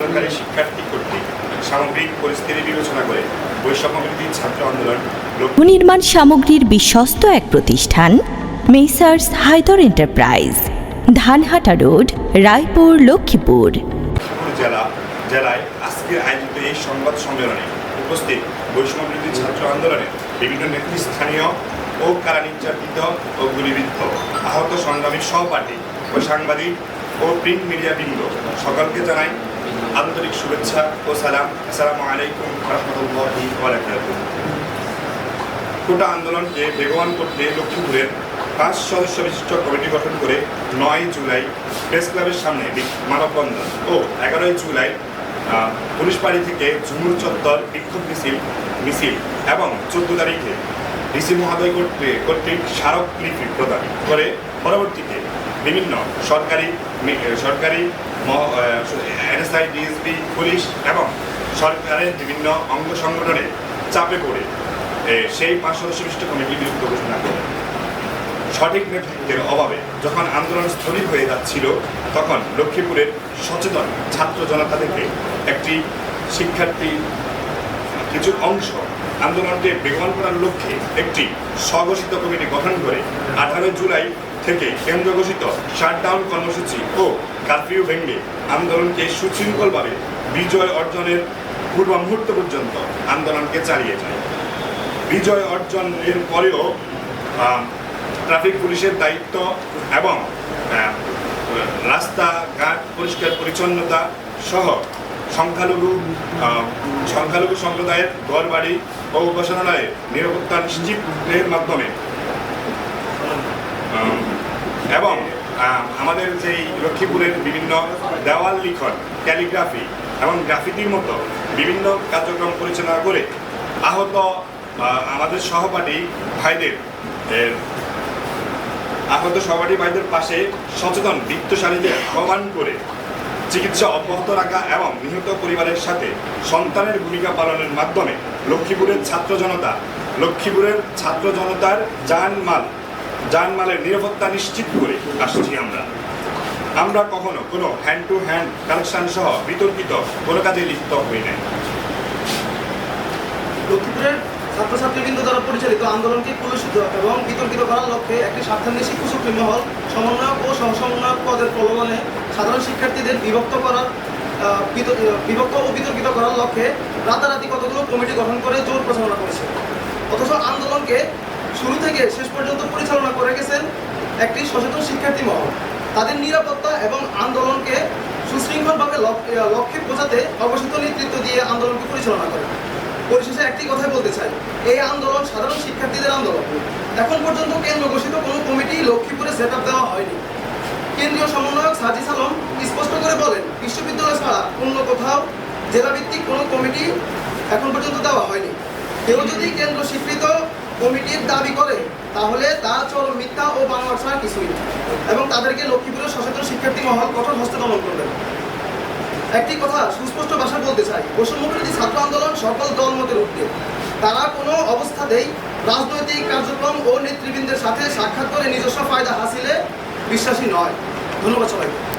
সরকারি শিক্ষার্থী কর্তৃক সামগ্রিক পরিস্থিতি বিবেচনা করে বৈষম্যবিরোধী ছাত্র আন্দোলন নির্মাণ সামগ্রীর বিশ্বস্ত এক প্রতিষ্ঠান messrs Haidar enterprise Dhanhata road Raipur Lakshmipur. Lakshmipur জেলা জেলায় আজকের আয়োজিত এই সংবাদ সম্মেলনে উপস্থিত বৈষম্যবিরোধী ছাত্র আন্দোলনের বিভিন্ন নেতৃস্থানীয় ও কারা নির্যাতিত ও গুলিবিদ্ধ আহত সংগ্রামী সহপাঠী ও সাংবাদিক ও প্রিন্ট মিডিয়া বৃন্দ সকলকে জানাই আন্তরিক শুভেচ্ছা ও সালাম। আসসালামু আলাইকুম রহমতুল্লাহি কোটা আন্দোলনকে বেগবান করতে লক্ষ্মীপুরের পাঁচ সদস্য বিশিষ্ট কমিটি গঠন করে নয় জুলাই প্রেস ক্লাবের সামনে মানববন্ধন ও এগারোই জুলাই পুলিশ বাড়ি থেকে ঝুমুর চত্বর বিক্ষোভ মিছিল মিছিল এবং চোদ্দ তারিখে ডিসি মহোদয় কর্তৃক কর্তৃক স্মারকলিপি প্রদান করে পরবর্তীতে বিভিন্ন সরকারি সরকারি এনএসআই ডিএসপি পুলিশ এবং সরকারের বিভিন্ন অঙ্গ সংগঠনের চাপে পড়ে সেই পাঁচ বিশিষ্ট কমিটির বিরুদ্ধে ঘোষণা করে। সঠিক নেতৃত্বের অভাবে যখন আন্দোলন স্থগিত হয়ে যাচ্ছিল, তখন লক্ষ্মীপুরের সচেতন ছাত্র জনতা থেকে একটি শিক্ষার্থী কিছু অংশ আন্দোলনকে বেগবান করার লক্ষ্যে একটি স্বঘোষিত কমিটি গঠন করে আঠারো জুলাই থেকে কেন্দ্র ঘোষিত শাটডাউন কর্মসূচি ও কারফিউ ভেঙে আন্দোলনকে সুশৃঙ্খলভাবে বিজয় অর্জনের পূর্ব মুহূর্ত পর্যন্ত আন্দোলনকে চালিয়ে যায়। বিজয় অর্জনের পরেও ট্রাফিক পুলিশের দায়িত্ব এবং রাস্তাঘাট পরিষ্কার পরিচ্ছন্নতা সহ সংখ্যালঘু সংখ্যালঘু সম্প্রদায়ের ঘরবাড়ি ও উপাসনালয়ে নিরাপত্তা নিশ্চিতের মাধ্যমে এবং আমাদের যেই লক্ষ্মীপুরের বিভিন্ন দেওয়াল লিখন, ক্যালিগ্রাফি এবং গ্রাফিতির মতো বিভিন্ন কার্যক্রম পরিচালনা করে আহত আমাদের সহপাঠী ভাইদের আহত সহপাঠী ভাইদের পাশে সচেতন বৃত্তশালীদের আহ্বান করে চিকিৎসা অব্যাহত রাখা এবং নিহত পরিবারের সাথে সন্তানের ভূমিকা পালনের মাধ্যমে লক্ষ্মীপুরের ছাত্র জনতা, লক্ষ্মীপুরের ছাত্র জনতার জানমাল জানমালের নিরাপত্তা নিশ্চিত করে আসছি আমরা। আমরা কখনো কোনো হ্যান্ড টু হ্যান্ড কালেকশন সহ বিতর্কিত কোনো কাজে লিপ্ত হই নাই। লক্ষ্মীপুরের ছাত্রছাত্রীবৃন্দ দ্বারা পরিচালিত আন্দোলনকে কলুষিত এবং বিতর্কিত করার লক্ষ্যে একটি স্বার্থান্বেষী সমন্বয়ক ও সহসমন্বয়ক পদের প্রলোভনে সাধারণ শিক্ষার্থীদের বিভক্ত করার বিভক্ত ও বিতর্কিত করার লক্ষ্যে রাতারাতি কতগুলো কমিটি গঠন করে জোর প্রচারণা করেছে। অথচ আন্দোলনকে শুরু থেকে শেষ পর্যন্ত পরিচালনা করে গেছেন একটি সচেতন শিক্ষার্থী মহল। তাদের নিরাপত্তা এবং আন্দোলনকে সুশৃঙ্খলভাবে লক- লক্ষ্যে পৌঁছাতে অবস্থিত নেতৃত্ব দিয়ে আন্দোলনকে পরিচালনা করে। পরিশেষে একটি কথা বলতে চাই। এই আন্দোলন সাধারণ শিক্ষার্থীদের আন্দোলন। এখন পর্যন্ত কেন্দ্র ঘোষিত কোনো কমিটি লক্ষ্মীপুরে সেট দেওয়া হয়নি। কেন্দ্রীয় সমন্বয়ক সাজিস আলম স্পষ্ট করে বলেন, বিশ্ববিদ্যালয় ছাড়া অন্য কোথাও জেলাভিত্তিক কোনো কমিটি এখন পর্যন্ত দেওয়া হয়নি। কেউ যদি কেন্দ্র স্বীকৃত কমিটির দাবি করে, তাহলে তা চরম মিথ্যা ও বাংলা ছাড়া কিছুই না। এবং তাদেরকে লক্ষ্মীপুরের সচেতন শিক্ষার্থী মহল কঠোর হস্তে দমন করবেন একটি কথা সুস্পষ্ট ভাষা বলতে চাই, বৈষম্যবিরোধী ছাত্র আন্দোলন সকল দল মতের ঊর্ধ্বে তারা কোনো অবস্থাতেই রাজনৈতিক কার্যক্রম ও নেতৃবৃন্দের সাথে সাক্ষাৎ করে নিজস্ব ফায়দা হাসিলে বিশ্বাসী নয়। ধন্যবাদ সবাইকে।